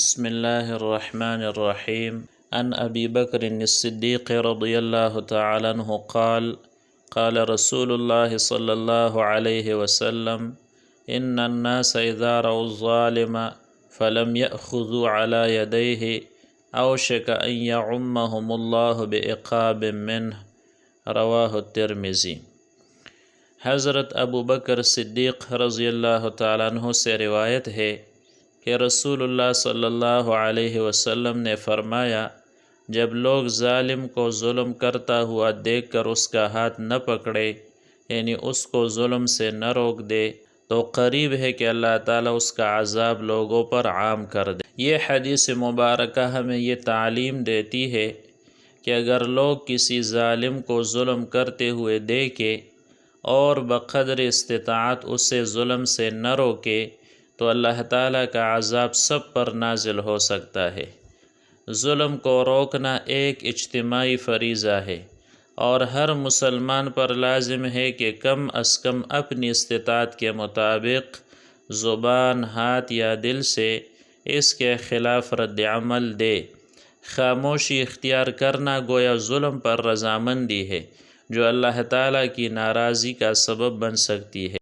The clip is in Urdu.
بسم الله الرحمن الرحيم. عن أبي بكر الصديق رضي الله تعالى عنه قال قال رسول الله صلى الله عليه وسلم إن الناس إذا رأوا الظالم فلم يأخذوا على يديه أوشك أن يعمهم الله بإقاب منه. رواه الترمذي. حضرت أبو بکر صدیق رضی اللہ تعالیٰ عنہ سے روایت ہے کہ رسول اللہ صلی اللہ علیہ وسلم نے فرمایا، جب لوگ ظالم کو ظلم کرتا ہوا دیکھ کر اس کا ہاتھ نہ پکڑے یعنی اس کو ظلم سے نہ روک دے، تو قریب ہے کہ اللہ تعالیٰ اس کا عذاب لوگوں پر عام کر دے۔ یہ حدیث مبارکہ ہمیں یہ تعلیم دیتی ہے کہ اگر لوگ کسی ظالم کو ظلم کرتے ہوئے دیکھے اور بقدر استطاعت اسے ظلم سے نہ روکے تو اللہ تعالیٰ کا عذاب سب پر نازل ہو سکتا ہے۔ ظلم کو روکنا ایک اجتماعی فریضہ ہے اور ہر مسلمان پر لازم ہے کہ کم از کم اپنی استطاعت کے مطابق زبان، ہاتھ یا دل سے اس کے خلاف رد عمل دے۔ خاموشی اختیار کرنا گویا ظلم پر رضامندی ہے، جو اللہ تعالیٰ کی ناراضی کا سبب بن سکتی ہے۔